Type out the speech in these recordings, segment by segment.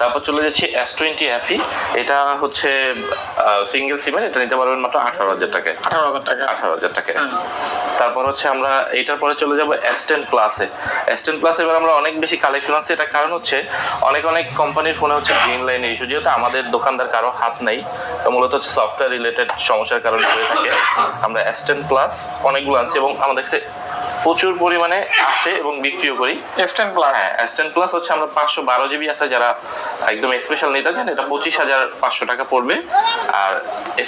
তারপর চলে যাচ্ছি এস টোয়েন্টি এফি এটা হচ্ছে সিঙ্গেল সিমের এটা নিতে পারবেন মাত্র আঠারো হাজার টাকায়। আঠারো হাজার টাকা। আঠারো হাজার টাকায়। তারপর হচ্ছে আমরা এটার পরে চলে যাব এস টেন প্লাসে এস টেন প্লাসে এবার আমরা অনেক বেশি কালেকশন আছে। এটা কারণ হচ্ছে অনেক অনেক কোম্পানির ফোনে হচ্ছে গ্রিন লাইন ইস্যু যেহেতু আমাদের দোকানদার কারও হাত নেই মূলত হচ্ছে সফটওয়্যার রিলেটেড সমস্যার কারণে হয়ে থাকে। আমরা এস টেন প্লাস অনেকগুলো আনছি এবং আমাদের কাছে প্রচুর পরিমাণে আসে এবং বিক্রিও করি। এক্সটেন্ড প্লাস হ্যাঁ অ্যাস্টেন প্লাস হচ্ছে আমরা পাঁচশো বারো জিবি আছে যারা একদম স্পেশাল নিতে চান এটা পঁচিশ হাজার পাঁচশো টাকা পড়বে। আর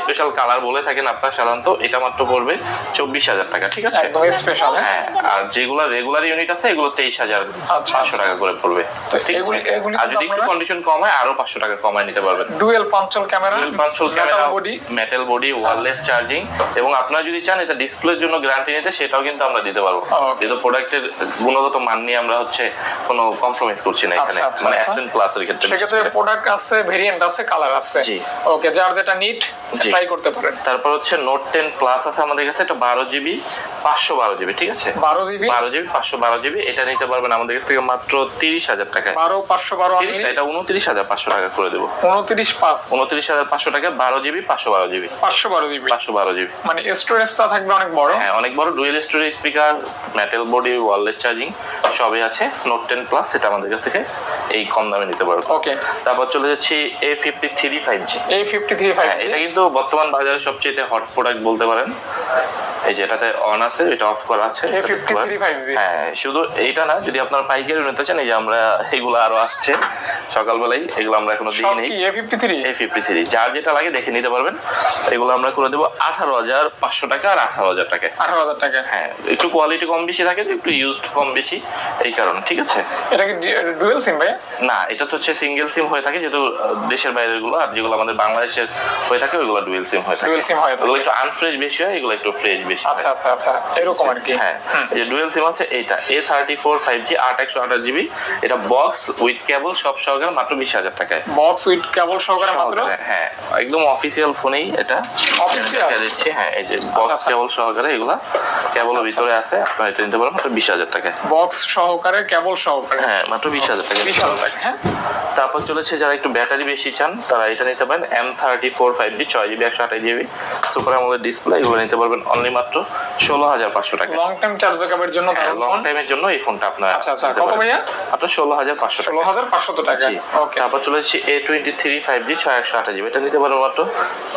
স্পেশাল কালার বলে থাকেন আপনার সাধারণত এটা মাত্র পড়বে চব্বিশ হাজার টাকা ঠিক আছে? একদম স্পেশাল হ্যাঁ। আর যেগুলো রেগুলার ইউনিট আছে এগুলো তেইশ হাজার আচ্ছা। পাঁচশো টাকা করে পড়বে ঠিক আছে? আর যদি একটু কন্ডিশন কম হয় আরও পাঁচশো টাকা কমায় নিতে পারবেন। ডুয়েল পাঞ্চল ক্যামেরা পাঁচশো camera body metal body wireless charging এবং আপনারা যদি চান এটা ডিসপ্লের জন্য গ্যারান্টি নিতে সেটাও কিন্তু আমরা দিতে পারব। Okay. প্রোডাক্টের গুণগত মান নিয়ে আমরা হচ্ছে কোনো কম্প্রোমাইজ করছি না এখানে। আচ্ছা, আচ্ছা, মানে আচ্ছা। অ্যাস্টেন প্লাসের ক্ষেত্রে সেক্ষেত্রে প্রোডাক্ট আছে ভেরিয়েন্ট আছে কালার আছে। জি। ওকে যার যেটা নিট ট্রাই করতে পারেন। তারপর হচ্ছে নোট প্লাস আছে আমাদের কাছে এটা বারো জিবি পাঁচশো বারো জিবি ঠিক আছে? বারো জিবি বারো জিবি পাঁচশো বারো জিবি এটা নিতে পারবেন আমাদের কাছ থেকে মাত্র তিরিশ হাজার টাকায়। বারো পাঁচশো বারো তিরিশ না, এটা উনত্রিশ হাজার পাঁচশো টাকা করে দেবো। উনত্রিশ পাঁচ। উনত্রিশ হাজার পাঁচশো টাকা বারো জিবি পাঁচশো বারো জিবি পাঁচশো বারো জিবি পাঁচশো বারো জিবি মানে স্টোরেজটা থাকবে অনেক বড়। হ্যাঁ অনেক বড় dual storage speaker metal body wireless charging সবই আছে। নোট টেন প্লাস সেটা আমাদের কাছ থেকে এই কম দামে নিতে পারব ওকে তারপর চলে যাচ্ছি A fifty three five G A fifty three five এটা কিন্তু বর্তমান বাজারে সবচেয়ে হট প্রোডাক্ট বলতে পারেন। এই অন আছে এটা অফ করা আছে এ হ্যাঁ শুধু এইটা না যদি আপনার পাইকারি নিতে চান এই যে আমরা এগুলো আরও আসছে এগুলো আমরা এখনও দিই নেই। এ ফিফটি থ্রি এই ফিফটি থ্রি যার যেটা লাগে দেখে নিতে পারবেন। এগুলো আমরা করে দেবো আঠারো হাজার পাঁচশো টাকা আর আঠারো হাজার টাকায় আঠারো হাজার টাকা। হ্যাঁ একটু কোয়ালিটি কম বেশি থাকে একটু ইউজড কম বেশি এই কারণে ঠিক আছে? এটা কি ডুয়েল সিম ভাই না এটা তো হচ্ছে সিঙ্গেল সিম হয়ে থাকে যেহেতু দেশের বাইরে গুলো আর যেগুলো আমাদের বাংলাদেশের হয়ে থাকে ওইগুলো ডুয়েল সিম হয়ে থাকে। ডুয়েল সিম হয় ওগুলো একটু আনফ্রেশ বেশি হয় এগুলো একটু ফ্রেশ বেশি আচ্ছা আচ্ছা আচ্ছা এরকম আর কি। হ্যাঁ যে ডুয়েল সিম আছে এইটা। A thirty four five G আট একশো আঠাশ জিবি। এটা বক্স উইথ কেবল সব সহকারে মাত্র বিশ হাজার টাকায়। বক্স উইথ কেবল সহকারে মাত্র? হ্যাঁ। একদম অফিসিয়াল ফোনেই এটা? দেখা দিচ্ছি হ্যাঁ এই যে বক্স আচ্ছা। কেবল সহকারে এগুলা। কেবলের ভিতরে আছে আপনারা এটা নিতে পারেন মাত্র বিশ হাজার টাকায়। বক্স সহকারে কেবল সহকারে? হ্যাঁ মাত্র বিশ হাজার টাকা বিশ হাজার টাকা হ্যাঁ। তারপর চলেছে যারা একটু ব্যাটারি বেশি চান তারা এটা নিতে পারেন M thirty four five G ছয় জিবি একশো আঠাশ জিবি। সুপার আমলের ডিসপ্লে এগুলো নিতে পারবেন অনলি মাত্র ষোলো হাজার পাঁচশো টাকা। লং টাইম চার্জ ব্যাকআপের জন্য লং টাইমের জন্য এই ফোনটা আপনার আচ্ছা, আচ্ছা, কত ভাইয়া? মাত্র ষোলো হাজার পাঁচশো ষোলো হাজার পাঁচশত টাকা। ওকে তারপর চলে এসেছি A twenty three five G ছয় একশো আঠাশ জিবি। এটা নিতে পারবেন মাত্র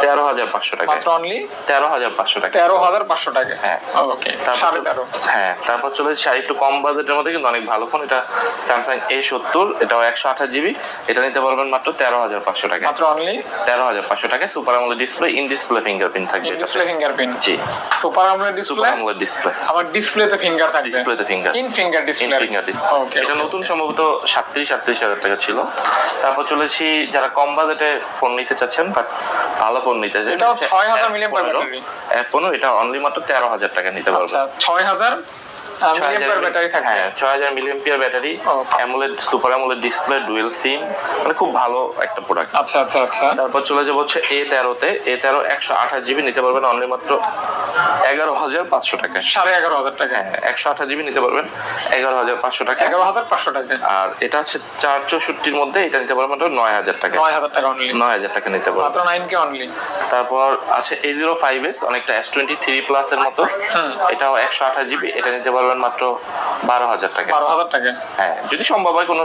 তেরো হাজার পাঁচশো টাকা মাত্র অনলি তেরো হাজার পাঁচশো টাকা। তেরো হাজার পাঁচশো টাকা। হ্যাঁ। ওকে তারপর সাড়ে তেরো। হ্যাঁ তারপর চলে এসেছি আর একটু কম বাজেটের মধ্যে কিন্তু অনেক ভালো ফোন এটা স্যামসাং এ সত্তর এটাও একশো আঠাশ জিবি। এটা নিতে পারবেন মাত্র তেরো হাজার পাঁচশো টাকা মাত্র অনলি তেরো হাজার পাঁচশো টাকায়। সুপার আমলের ডিসপ্লে ইন ডিসপ্লে ফিঙ্গারপ্রিন্ট থাকবে। ডিসপ্লে ফিঙ্গারপ্রিন্ট জি। সুপার আমলের ডিসপ্লে সুপার আমলের ডিসপ্লে আবার ডিসপ্লেতে ফিঙ্গার থাকবে? ডিসপ্লেতে finger in finger display finger display এটা নতুন সম্ভবত সাতত্রিশ সাতত্রিশ হাজার টাকা ছিল। তারপর চলেছি যারা কম বাজেটে ফোন নিতে চাচ্ছেন বাট ভালো ফোন নিতে চাচ্ছেন এটাও 6000 milliamp per পনেরো। battery। এটা অনলি মাত্র তেরো হাজার টাকা নিতে পারবেন। আচ্ছা ছয় হাজার মিলিয়াম ব্যাটারি থাকবে। হ্যাঁ ছয় হাজার milliampere battery Okay. AMOLED super AMOLED display dual SIM মানে খুব ভালো একটা প্রোডাক্ট আচ্ছা আচ্ছা আচ্ছা। তারপর চলে যাব হচ্ছে এ তেরোতে। এ তেরো একশো আঠাশ জিবি নিতে পারবেন অনলি মাত্র এগারো হাজার পাঁচশো টাকায় সাড়ে এগারো হাজার টাকা। হ্যাঁ একশো আঠাশ জিবি নিতে পারবেন। এগারো হাজার পাঁচশো টাকা। এগারো হাজার পাঁচশো টাকা। আর এটা হচ্ছে চার চৌষট্টির মধ্যে এটা নিতে পারবেন মাত্র নয় হাজার টাকা। নয় হাজার টাকা অনলি নয় হাজার টাকা নিতে মাত্র নাইন কে অনলি তারপর আছে এ জিরো ফাইভ এস অনেকটা এস টোয়েন্টি থ্রি প্লাস এর মতো। এটাও একশো আঠাশ জিবি এটা নিতে পারবেন মাত্র বারো হাজার টাকা। বারো হাজার টাকা। হ্যাঁ যদি সম্ভব হয় কোনো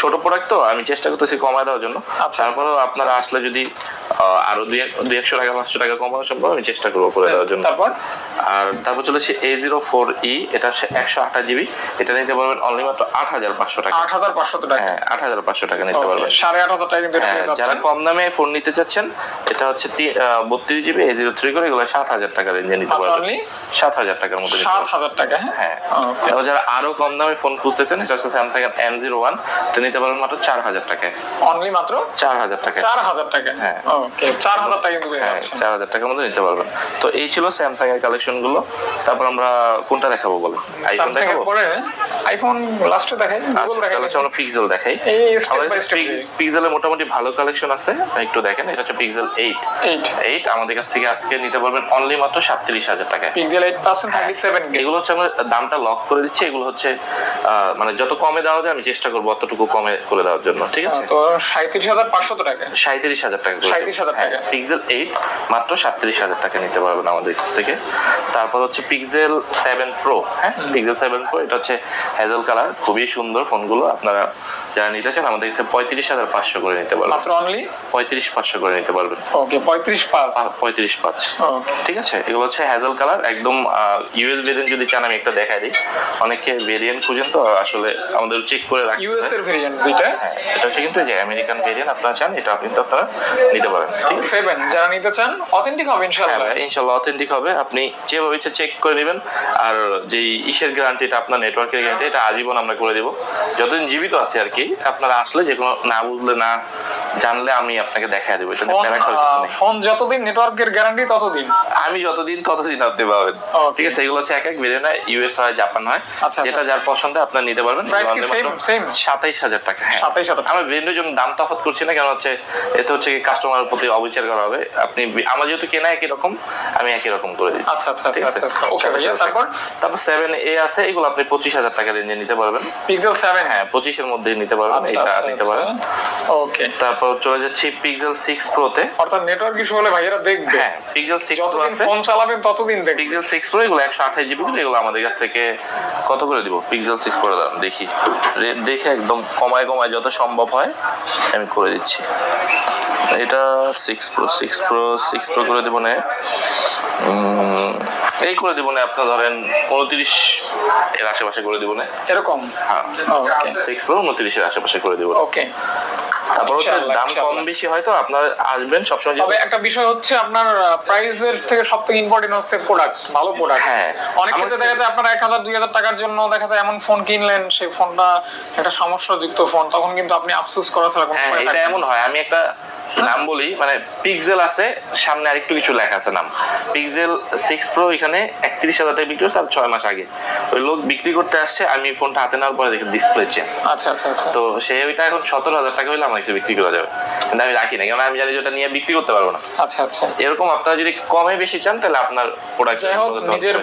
ছোট প্রোডাক্ট তো আমি চেষ্টা করতেছি কমায় দেওয়ার জন্য। আচ্ছা। তারপরেও আপনারা আসলে যদি আরও দুই একশো টাকা পাঁচশো টাকা কমানো সম্ভব আমি চেষ্টা করব করে দেওয়ার জন্য। তারপর আর তারপর চলেছে এ জিরো ফোর ই এটা হচ্ছে একশো আঠাশ জিবি। এটা নিতে পারবেন অনলি মাত্র আট হাজার পাঁচশো টাকা। আট হাজার পাঁচশত টাকা। হ্যাঁ আট হাজার পাঁচশো টাকা নিতে পারবেন। সাড়ে আট হাজার টাকা কিন্তু এটা হ্যাঁ যারা কম দামে ফোন নিতে চাচ্ছেন এটা হচ্ছে বত্রিশ জিবি এ জিরো থ্রি করে এগুলো সাত হাজার টাকা রেঞ্জে নিতে পারবেন। সাত হাজার টাকার মধ্যে সাত। হাজার টাকা হ্যাঁ? হ্যাঁ। যারা আরও কম দামে ফোন খুঁজতেছেন এটা হচ্ছে স্যামসাং এর এম জিরো ওয়ান এটা নিতে পারবেন মাত্র চার হাজার টাকায়। অনলি মাত্র চার হাজার টাকায়। চার হাজার টাকা। হ্যাঁ। ওকে চার হাজার টাকা কিন্তু হ্যাঁ চার হাজার টাকার মধ্যে নিতে পারবেন। তো এই ছিল স্যামসাং স্যামসাং এর কালেকশনগুলো। তারপর আমরা কোনটা দেখাবো বলো? আইফোন দেখাবো? পরে আইফোন লাস্টে দেখাই আচ্ছা, গুগল দেখাই। তাহলে আমরা পিক্সেল দেখাই। পিক্সেলের মোটামুটি ভালো কালেকশন আছে একটু দেখেন এটা হচ্ছে পিক্সেল এইট এইট এইট আমাদের কাছ থেকে আজকে নিতে পারবেন অনলি মাত্র সাতত্রিশ হাজার টাকায়। Pixel eight percent thirty seven K এগুলো হচ্ছে আমরা দামটা লক করে দিচ্ছি এগুলো হচ্ছে মানে যত কমে দেওয়া যায় আমি চেষ্টা করব অতটুকু কমে করে দেওয়ার জন্য ঠিক আছে? তো সাঁত্রিশ হাজার পাঁচশো টাকা সাঁত্রিশ হাজার টাকা 37,000 টাকা। পিক্সেল এইট মাত্র সাতত্রিশ হাজার টাকা নিতে পারবেন আমাদের কাছ থেকে। তারপর হচ্ছে পিক্সেল সেভেন প্রো হ্যাঁ? পিক্সেল সেভেন প্রো এটা হচ্ছে হ্যাজেল কালার খুবই সুন্দর ফোনগুলো। আপনারা যারা নিতে চান আমাদের কাছে পঁয়ত্রিশ হাজার পাঁচশো করে নিতে পারবেন। মাত্র অনলি পঁয়ত্রিশ পাঁচশো করে নিতে পারবেন। ওকে পঁয়ত্রিশ পাঁচ। পঁয়ত্রিশ পাঁচ। ঠিক আছে? এগুলো হচ্ছে হ্যাজেল কালার একদম ইউএস ভেরিয়েন্ট যদি চান আমি একটা দেখাই দিই। অনেকে ভেরিয়েন্ট খুঁজেন তো আসলে আমাদের চেক করে রাখতে ইউএস এর ভেরিয়েন্ট যেটা? হ্যাঁ, এটা হচ্ছে কিন্তু যে আমেরিকান ভেরিয়েন্ট আপনারা চান এটা কিন্তু আপনারা নিতে পারেন। ঠিক সেভেন যারা নিতে চান অথেন্টিক হবে হ্যাঁ ইনশাআল্লাহ। ইনশাল্লাহ অথেন্টিক হবে। আপনি যেভাবে ইচ্ছে চেক করে নেবেন। আর যেই ইসের গ্যারান্টিটা আপনার নেটওয়ার্কের গ্যারান্টি এটা আজীবন আমরা করে দেবো। যতদিন জীবিত আছে আর কি, আপনারা আসলে যে কোনো না বুঝলে না জানলে আমি আপনাকে দেখা দেবো এটা ফোন প্যারা খাওয়ার কিছু নেই ফোন যতদিন নেটওয়ার্কের গ্যারান্টি ততদিন? আমি যতদিন ততদিন আপনি পাবেন। ঠিক আছে এগুলো হচ্ছে এক এক ভেরিয়েন্ট হয় ইউএস হয় জাপান হয়। আচ্ছা, যেটা যার পছন্দ আপনার নিতে পারবেন? সাতাইশ হাজার টাকা হ্যাঁ। সাতাইশ হাজার আমরা দাম তফাৎ করছি না কারণ হচ্ছে এতে হচ্ছে কাস্টমারের প্রতি অবিচার করা হবে। আপনি আমার যেহেতু কেনা একই রকম আমি একই রকম করে দিচ্ছি। আচ্ছা আচ্ছা ঠিক আচ্ছা আছে? আচ্ছা। ওকে ভাইয়া তারপর? তারপর সেভেন এ আছে এগুলো আপনি পঁচিশ হাজার টাকা রেঞ্জে নিতে পারবেন। পিক্সেল সেভেন হ্যাঁ পঁচিশের মধ্যে নিতে পারবেন আচ্ছা এটা আচ্ছা নিতে পারেন ওকে তারপর চলে যাচ্ছি পিক্সেল সিক্স প্রোতে অর্থাৎ নেটওয়ার্ক ইস্যু হলে ভাইয়েরা দেখবে। হ্যাঁ পিক্সেল সিক্স প্রো আছে। ফোন চালাবেন ততদিন দেখবে। পিক্সেল সিক্স প্রো এগুলো একশো আঠাশ জিবি এগুলো আমাদের কাছ থেকে কত করে দিব? পিক্সেল সিক্স প্রো দাম দেখি। রেট দেখে একদম কমায় কমায় যত সম্ভব হয় আমি করে দিচ্ছি। এটা six pro six pro six pro করে দেবো না। এই করে দেবো না আপনার ধরেন উনত্রিশ এর আশেপাশে করে দেবো না। এরকম? হ্যাঁ। সিক্স প্রো উনত্রিশের আশেপাশে করে দেবো ওকে তারপর হচ্ছে দাম কম বেশি হয় তো আপনার আসবেন সবসময় তবে একটা বিষয় হচ্ছে আপনার প্রাইসের থেকে সব থেকে ইম্পর্টেন্ট হচ্ছে প্রোডাক্ট ভালো প্রোডাক্ট হ্যাঁ। অনেক ক্ষেত্রে দেখা যায় আপনার এক হাজার দুই হাজার টাকার জন্য দেখা যায় এমন ফোন কিনলেন সেই ফোনটা একটা সমস্যাযুক্ত ফোন তখন কিন্তু আপনি আফসোস করা ছাড়া কোনো হ্যাঁ এটা এমন হয় আমি একটা নাম বলি মানে পিক্সেল আছে সামনে আরেকটু কিছু লেখা আছে নাম। পিক্সেল সিক্স প্রো এখানে একত্রিশ হাজার টাকা বিক্রি তার ছয় মাস আগে। ওই লোক বিক্রি করতে আসছে আমি ফোনটা হাতে নেওয়ার পরে দেখি ডিসপ্লে চেঞ্জ আচ্ছা আচ্ছা আচ্ছা। তো সে ওইটা এখন সতেরো হাজার টাকা হলে আমার কাছে বিক্রি করা যাবে। কিন্তু আমি রাখি না কারণ আমি জানি যে ওটা নিয়ে বিক্রি করতে পারব না। আচ্ছা আচ্ছা। এরকম আপনারা যদি কমে বেশি চান তাহলে আপনার প্রোডাক্ট নিজের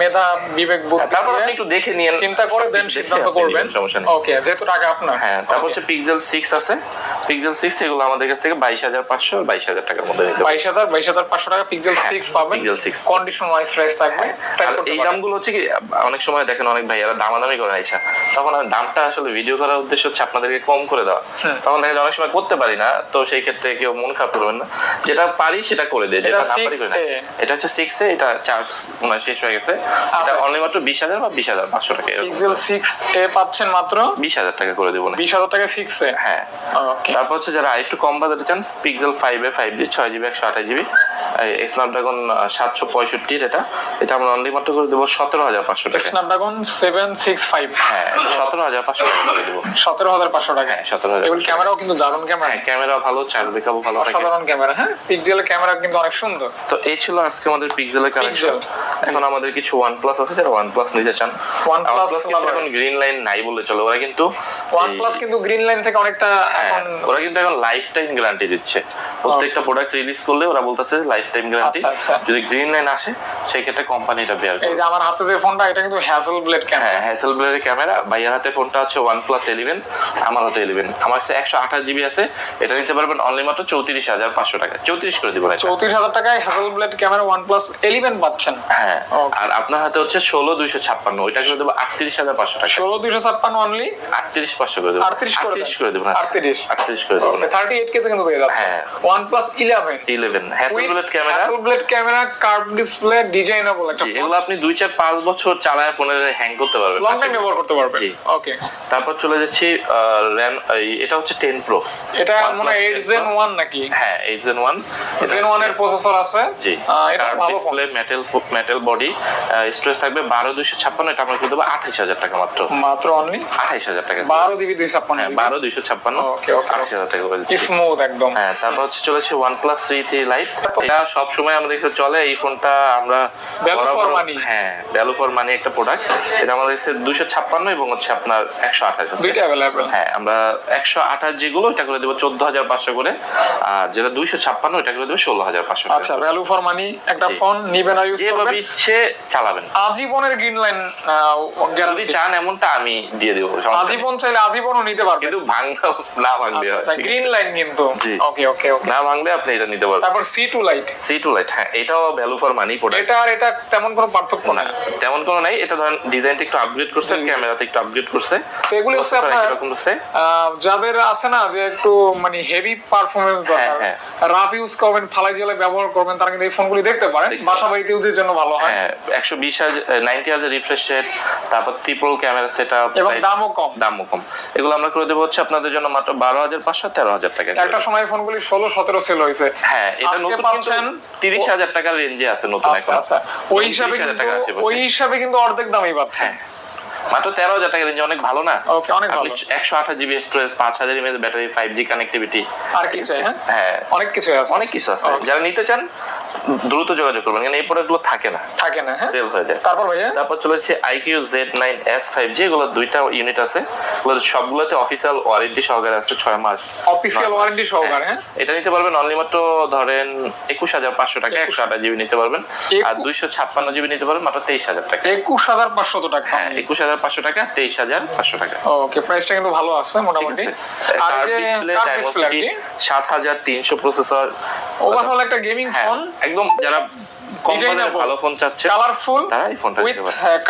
মেধা বিবেক বুদ্ধি তারপর আপনি একটু দেখে নিয়েন চিন্তা করে দেন সিদ্ধান্ত করবেন। সমস্যা নেই। ওকে যেহেতু টাকা আপনার। হ্যাঁ তারপর হচ্ছে পিক্সেল সিক্স আছে। পিক্সেল সিক্স এগুলো আমাদের কাছ থেকে বাইশ হাজার পাঁচশো বাইশ হাজার টাকার মধ্যে নিতে বাইশ হাজার বাইশ হাজার পাঁচশো টাকা পিক্সেল হ্যাঁ, সিক্স পাবেন। Pixel 6 কন্ডিশন ওয়াইজ প্রাইস থাকবে। করতে এই দামগুলো হচ্ছে কি অনেক সময় দেখেন অনেক ভাইয়ারা দামাদামি করে আইসা। তখন দামটা আসলে ভিডিও করার উদ্দেশ্য হচ্ছে আপনাদেরকে কম করে দেওয়া। তখন দেখা যায় অনেক সময় করতে পারি না তো সেই ক্ষেত্রে কেউ মন খারাপ করবেন না। যেটা পারি সেটা করে দেয় যেটা না পারি করে না এটা হচ্ছে সিক্স এ এটা চার্জ মনে শেষ হয়ে গেছে। এটা আচ্ছা। অনলি মাত্র বিশ হাজার বা বিশ হাজার পাঁচশো টাকা পিক্সেল সিক্স এ পাচ্ছেন মাত্র? বিশ হাজার টাকা করে দেবো না। বিশ হাজার টাকা সিক্স এ? হ্যাঁ। তারপর হচ্ছে যারা একটু কম বাজেটে চান পিক্সেল ফাইভ ফাইভ জি ছয় জিবি একশো আঠাশ জিবি স্ন্যাপড্রাগন সাতশো পঁয়ষট্টির এটা। এটা আমরা অনলি মাত্র করে দেবো সতেরো হাজার পাঁচশো টাকা। Snapdragon seven six five. হ্যাঁ সতেরো হাজার পাঁচশো টাকা করে দেবো। সতেরো হাজার পাঁচশো টাকা। হ্যাঁ সতেরো হাজার এগুলো ক্যামেরাও কিন্তু দারুণ ক্যামেরা। হ্যাঁ ক্যামেরা ভালো ব্যাকআপও ভালো। সাধারণ ক্যামেরা হ্যাঁ? পিক্সেলের ক্যামেরা কিন্তু অনেক সুন্দর। তো এই ছিল আজকে আমাদের পিক্সেলের কালেকশন এখন আমাদের কিছু ওয়ান প্লাস আছে যারা ওয়ান প্লাস নিতে চান। কিন্তু lover। এখন গ্রিন লাইন নাই বলে চলো। ওরা কিন্তু ওয়ান প্লাস কিন্তু গ্রিন লাইন থেকে অনেকটা হ্যাঁ, ওরা কিন্তু এখন লাইফ টাইম গ্যারান্টি দিচ্ছে প্রত্যেকটা প্রোডাক্ট রিলিজ করলে ওরা বলতেছে লাইফ টাইম গ্যারান্টি। যদি গ্রিন লাইন আসে সেই ক্ষেত্রে কোম্পানি এটা বেয়ার এই যে আমার হাতে যে ফোনটা এটা কিন্তু হ্যাসেল ব্লেড ক্যামেরা হ্যাঁ হ্যাসেল ব্লেডের ক্যামেরা ভাইয়ার হাতে ফোনটা হচ্ছে ওয়ান প্লাস ইলেভেন আমার হাতে ইলেভেন আমার কাছে একশো আঠাশ জিবি আছে। এটা নিতে পারবেন অনলি মাত্র চৌত্রিশ হাজার পাঁচশো টাকা। চৌত্রিশ করে দিব চৌত্রিশ হাজার টাকায় Hasselblad camera one plus eleven পাচ্ছেন। হ্যাঁ আর আপনার হাতে হচ্ছে ষোলো দুইশো ছাপ্পান্ন। ওইটা করে দেবো আটত্রিশ হাজার পাঁচশো টাকা। ষোলো দুইশো ছাপ্পান্ন অনলি আটত্রিশ পাঁচশো করে দেবো। আটত্রিশ করে দেবো। আটত্রিশ। আটত্রিশ করে দেবো। থার্টি এইট কেতে কিন্তু পেয়ে যাচ্ছে হ্যাঁ। One plus eleven eleven Hasselblad camera blade camera curve display designable একটা এগুলো আপনি দুই চার পাঁচ বছর চালায় ফোনে হ্যাং করতে পারবেন। লং টাইম ব্যবহার করতে। ওকে তারপর চলে যাচ্ছি র্যাম এটা হচ্ছে টেন প্রো এটা মনে হয় এইট 10 জেন Pro। ওয়ান নাকি? হ্যাঁ এইট জেন ওয়ান জেন ওয়ানের প্রসেসর আছে। জি এটা ভালো display metal metal body storage থাকবে বারো দুইশো ছাপ্পান্ন এটা আমরা করে দেবো আঠাইশ হাজার টাকা মাত্র। মাত্র অনলি আঠাইশ হাজার টাকা বারো জিবি দুই ছাপ্পান্ন হ্যাঁ বারো দুইশো ছাপ্পান্ন। Okay, okay, টাকা করে স্মুথ একদম। হ্যাঁ তারপর হচ্ছে চলেছে প্লাস থ্রি থ্রি লাইট এটা সব সময় আমাদের কাছে চলে এই ফোনটা আমরা হ্যাঁ ভ্যালু ফর মানি একটা প্রোডাক্ট এটা আমাদের কাছে দুশো ছাপ্পান্ন এবং হচ্ছে আপনার একশো আঠাশ হ্যাঁ আমরা একশো আঠাশ যেগুলো এটা করে দেবো চোদ্দ হাজার পাঁচশো করে। আর যেটা দুইশো ছাপ্পান্ন এটা করে দেবো ষোলো হাজার পাঁচশো আচ্ছা ভ্যালু ফর মানি একটা ফোন নিবেন আর ইউজ যেভাবে করবেন। ইচ্ছে চালাবেন। আজীবনের গ্রিন লাইন গ্যারান্টি চান এমনটা আমি দিয়ে দেবো আজীবন চাইলে আজীবনও নিতে পারবেন। কিন্তু ভাঙলে না ভাঙলে গ্রিন লাইন কিন্তু। ওকে ওকে ওকে না ভাঙলে আপনি এটা নিতে পারবেন। তারপর C two lite C two lite হ্যাঁ এটাও ভ্যালু ফর মানি প্রোডাক্ট এটা আর এটা তেমন কোনো পার্থক্য না তেমন কোনো নাই এটা ধরেন ডিজাইনটা একটু আপগ্রেড করছে। ক্যামেরাতে একটু আপগ্রেড করছে। তো এগুলি হচ্ছে আপনার যাদের আছে না যে একটু মানে হেভি পারফরমেন্স দরকার হ্যাঁ। রাফ ইউজ করবেন ফালাই জলে ব্যবহার করবেন তারা কিন্তু এই ফোনগুলি দেখতে পারেন। বাসা বাড়িতে ইউজের জন্য ভালো হয়। হ্যাঁ একশো বিশ হাজার নাইনটি হাজার রিফ্রেশ রেট তারপর ট্রিপল ক্যামেরা সেট আপ এবং দামও কম। দামও কম। এগুলো আমরা করে দেবো হচ্ছে আপনাদের জন্য মাত্র বারো হাজার পাঁচশো তেরো হাজার টাকা। একটা সময় ফোনগুলি ষোলো সতেরো সেল হয়েছে। হ্যাঁ এটা নতুন তিরিশ হাজার টাকার রেঞ্জে আছে নতুন আচ্ছা এখন। আচ্ছা। ওই হিসাবে 30,000 কিন্তু টাকা আছে বসে। ওই হিসাবে কিন্তু অর্ধেক দামই পাচ্ছেন হ্যাঁ। মাত্র তেরো হাজার টাকা রেঞ্জ অনেক ভালো না? ওকে অনেক ভালো। একশো আঠাশ জিবি স্টোরেজ পাঁচ হাজার এমএস ব্যাটারি ফাইভ জি কানেক্টিভিটি আর কিছু হ্যাঁ? হ্যাঁ। অনেক কিছু আছে। অনেক কিছু আছে। যারা নিতে চান দ্রুত যোগাযোগ করবেন কারণ এই প্রোডাক্টগুলো থাকে না। থাকে না হ্যাঁ? সেল হয়ে যায়। তারপর ভাইয়া? তারপর চলেছে iQOO Z nine S five G এগুলো দুইটা ইউনিট আছে। সবগুলোতে অফিসিয়াল ওয়ারেন্টি সহকারে আছে ছয় মাস। অফিসিয়াল ওয়ারেন্টি সহকারে হ্যাঁ। এটা নিতে পারবেন অনলি মাত্র ধরেন একুশ হাজার পাঁচশো টাকা একশো আঠাশ জিবি নিতে পারবেন। আর দুইশো ছাপ্পান্ন জিবি নিতে পারবেন মাত্র তেইশ হাজার টাকা। একুশ হাজার পাঁচশত টাকা। হ্যাঁ একুশ হাজার পাঁচশো টাকা তেইশ হাজার পাঁচশো টাকা। ওকে প্রাইসটা কিন্তু ভালো আছে মোটামুটি। আর ডিসপ্লে সাত হাজার তিনশো প্রসেসর ওভারঅল একটা গেমিং হ্যাঁ। ফোন একদম যারা কম বাজেটের Designable. ভালো ফোন চাচ্ছে কালারফুল তারা এই ফোনটা উইথ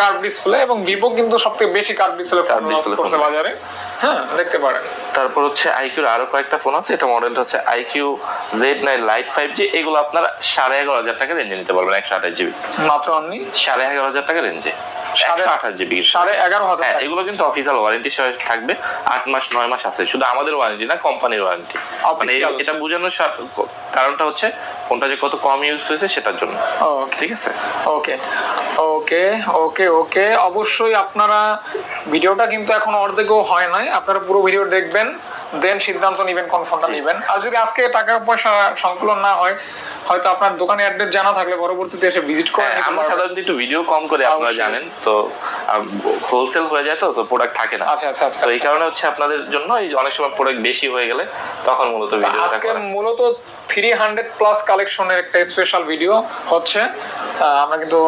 কার্ভ ডিসপ্লে এবং ভিভো কিন্তু সবথেকে বেশি কার্ভ ডিসপ্লে ফোন Curved করছে বাজারে। হ্যাঁ দেখতে পারেন। তারপর হচ্ছে আইকিউর আরও কয়েকটা ফোন আছে এটা মডেলটা হচ্ছে iQOO Z nine lite five G এগুলো আপনারা সাড়ে এগারো হাজার টাকা রেঞ্জে নিতে পারবেন একশো আঠাশ জিবি মাত্র আপনি সাড়ে এগারো হাজার টাকা রেঞ্জে হ্যাঁ। এগুলো কিন্তু অফিসিয়াল ওয়ারেন্টি থাকবে আট মাস নয় মাস আছে। শুধু আমাদের ওয়ারেন্টি না কোম্পানির ওয়ারেন্টি মানে এটা বোঝানোর কারণটা হচ্ছে ফোনটা যে কত কম ইউজ হয়েছে সেটার জন্য। ঠিক আছে? ওকে ওকে ওকে ওকে অবশ্যই আপনারা ভিডিওটা কিন্তু এখন অর্ধেকও হয় নাই। আপনারা পুরো ভিডিও দেখবেন দেন সিদ্ধান্ত নেবেন কোন ফোনটা নেবেন। আর যদি আজকে টাকা পয়সা সংকুলন না হয় হয়তো আপনার দোকানে অ্যাড্রেস জানা থাকলে পরবর্তীতে এসে ভিজিট করে হ্যাঁ, আমরা সাধারণত একটু ভিডিও কম করে আপনারা জানেন তো হোলসেল হয়ে যায় তো তো প্রোডাক্ট থাকে না। আচ্ছা আচ্ছা আচ্ছা। তো এই কারণে হচ্ছে আপনাদের জন্য এই অনেক সময় প্রোডাক্ট বেশি হয়ে গেলে তখন মূলত তা ভিডিওটা আজকে মূলত থ্রি হান্ড্রেড প্লাস কালেকশনের একটা স্পেশাল ভিডিও হচ্ছে। আমরা কিন্তু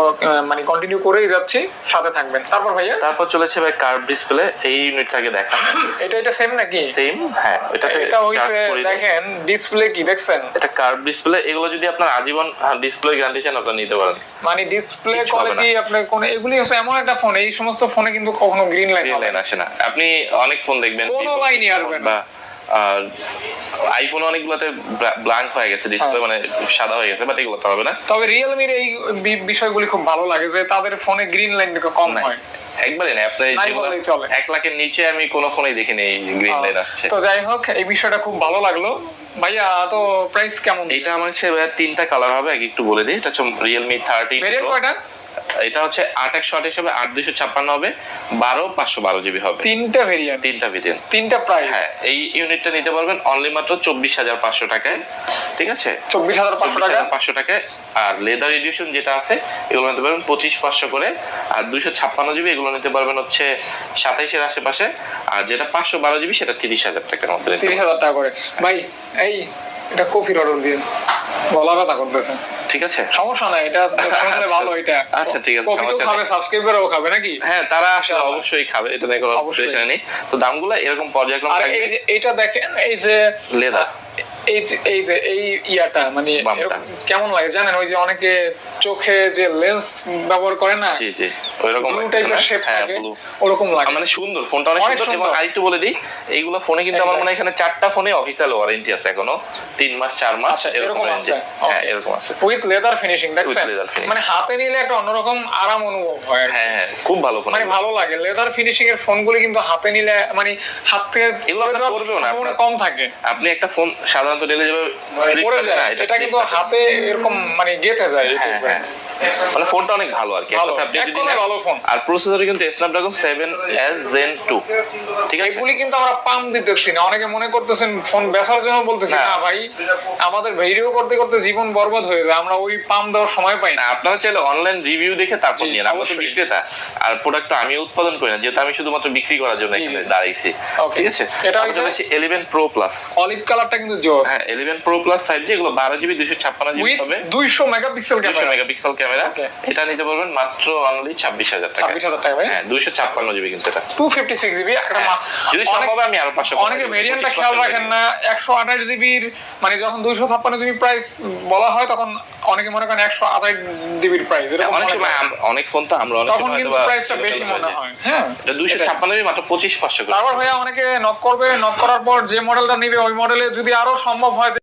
মানে কন্টিনিউ করেই যাচ্ছি সাথে থাকবেন। তারপর ভাইয়া? তারপর চলেছে ভাই কার্ভ ডিসপ্লে এই ইউনিটটাকে দেখান এটা এটা সেম নাকি? সেম হ্যাঁ এটাতে এটা হইছে। দেখেন ডিসপ্লে কি দেখছেন? এটা কার্ভ ডিসপ্লে এগুলো যদি আপনার আজীবন ডিসপ্লে চান আপনারা নিতে পারেন। মানে ডিসপ্লে কোয়ালিটি আপনি কোন এগুলি হচ্ছে এমন একটা ফোন এই সমস্ত ফোনে কিন্তু কখনো গ্রিন লাইন আসে না। আপনি অনেক ফোন দেখবেন কোনো লাইনই আসবে না। বা আইফোন অনেকগুলোতে ব্ল্যাঙ্ক হয়ে গেছে ডিসপ্লে হ্যাঁ। মানে সাদা হয়ে গেছে বাট এগুলো তো হবে না। তবে রিয়েলমির এই বিষয়গুলি খুব ভালো লাগে যে তাদের ফোনে গ্রিন লাইন কম। হয়। একবারই না আপনি। এক লাখের নিচে আমি কোনো ফোনেই দেখিনি এই গ্রিন লাইন আসছে। তো যাই হোক এই বিষয়টা খুব ভালো লাগল। ভাইয়া তো প্রাইস কেমন? এটা আমার ভাইয়া তিনটা কালার হবে আগে একটু বলে দিই। এটা হচ্ছে রিয়েলমি থার্টি ভেরিয়েন্ট কয়টা? এটা হচ্ছে আট একশো আঠাশ হবে আট দুশো ছাপ্পান্ন হবে বারো পাঁচশো বারো জিবি হবে। তিনটা ভেরিয়েন্ট তিনটা ভেরিয়েন্ট তিনটা প্রাইস হ্যাঁ এই ইউনিটটা নিতে পারবেন অনলি মাত্র চব্বিশ হাজার পাঁচশো টাকায় ঠিক আছে? চব্বিশ হাজার পাঁচশো টাকা। পাঁচশো টাকায়। আর লেদার এডিশন যেটা আছে এগুলো নিতে পারবেন পঁচিশ পাঁচশো করে। আর দুইশো ছাপ্পান্ন জিবি এগুলো নিতে পারবেন হচ্ছে সাতাইশের আশেপাশে। আর যেটা পাঁচশো বারো জিবি সেটা তিরিশ হাজার টাকার মধ্যে তিরিশ হাজার টাকা করে। ভাই এই এটা কফির অর্ডার দিন গলা ব্যথা করতেছে। ঠিক আছে? সমস্যা নাই এটা শুনলে আচ্ছা। ভালো এটা আচ্ছা, ঠিক আছে, তো খাবে সাবস্ক্রাইবারও খাবে নাকি? হ্যাঁ তারা আসলে অবশ্যই খাবে এটা নিয়ে কোনো প্রেশার নেই। তো দামগুলো এরকম পর্যায়ক্রম আর থাকবে? এই যে এটা দেখেন এই যে লেদার এই যে এই যে এই ইয়াটা মানে কেমন লাগে জানেন? ওই যে অনেকে চোখে যে লেন্স ব্যবহার করে না জি জি ওইরকম ব্লু টাইপের শেপ হ্যাঁ থাকে ওরকম লাগে। মানে সুন্দর ফোনটা অনেক সুন্দর এবং আরেকটু বলে দিই এইগুলো ফোনে কিন্তু আমার. মনে হয় এখানে চারটা ফোনে অফিসিয়াল ওয়ারেন্টি আছে এখনও। তিন মাস চার মাস আচ্ছা, এরকম। আছে? হ্যাঁ এরকম আছে। উইথ লেদার ফিনিশিং দেখছেন মানে হাতে নিলে একটা অন্যরকম আরাম অনুভব হয় হ্যাঁ হ্যাঁ খুব ভালো ফোন মানে ভালো লাগে। লেদার ফিনিশিং এর ফোনগুলি কিন্তু হাতে নিলে মানে হাত থেকে এগুলো না, কম থাকে। আপনি একটা ফোন সাধারণত ডেলে যাবে পড়ে যায় এটা কিন্তু হাতে এরকম মানে গেঁথে যায় হ্যাঁ। হ্যাঁ। মানে ফোনটা অনেক ভালো আর কি। এক ভালো কথায় আপনি যদি ভালো ফোন আর প্রসেসরে কিন্তু Snapdragon seven S gen two ঠিক আছে? এগুলি কিন্তু আমরা পাম দিতেছি না। অনেকে মনে করতেছেন ফোন বেচার জন্য বলতেছি না। না ভাই আমাদের ভিডিও করতে করতে জীবন বরবাদ হয়ে যায়। আমরা ওই পাম দেওয়ার সময় পাই না। আপনারা চাইলে অনলাইন রিভিউ দেখে তারপর নিয়ে আমরা তো বিক্রেতা। আর প্রোডাক্ট আমি উৎপাদন করি না যেহেতু আমি শুধুমাত্র বিক্রি করার জন্য এখানে দাঁড়াইছি। ঠিক আছে? এটা হচ্ছে- চলে আসি ইলেভেন প্রো প্লাস অলিভ কালারটা কিন্তু জোস। হ্যাঁ eleven pro plus five G এগুলো বারো জিবি দুশো ছাপ্পান্ন জিবি হবে। দুইশো মেগাপিক্সেল দুশো ক্যামেরা মেগাপিক্সেল ক্যামেরা এটা নিতে পারবেন মাত্র অনলি ছাব্বিশ হাজার টাকা। ছাব্বিশ হাজার টাকা হ্যাঁ দুইশো ছাপ্পান্ন জিবি কিন্তু এটা। টু ফিফটি সিক্স জিবি একটা হ্যাঁ, যদি সম্ভব আমি আরও পাঁচশো অনেকে ভেরিয়েন্টটা খেয়াল রাখেন না একশো আঠাশ জিবির মানে যখন দুইশো ছাপ্পান্ন জিবি প্রাইস বলা হয় তখন অনেকে মনে করেন একশো আঠাশ জিবির প্রাইস অনেক সময় অনেক ফোন তো আমরা অনেক তখন কিন্তু প্রাইসটা বেশি মনে হয় হ্যাঁ। দুইশো ছাপ্পান্ন মাত্র পঁচিশ পাঁচশো তারপর ভাইয়া অনেকে নক করবে নক করার পর যে মডেলটা নিবে ওই মডেলে যদি আরও সম্ভব হয়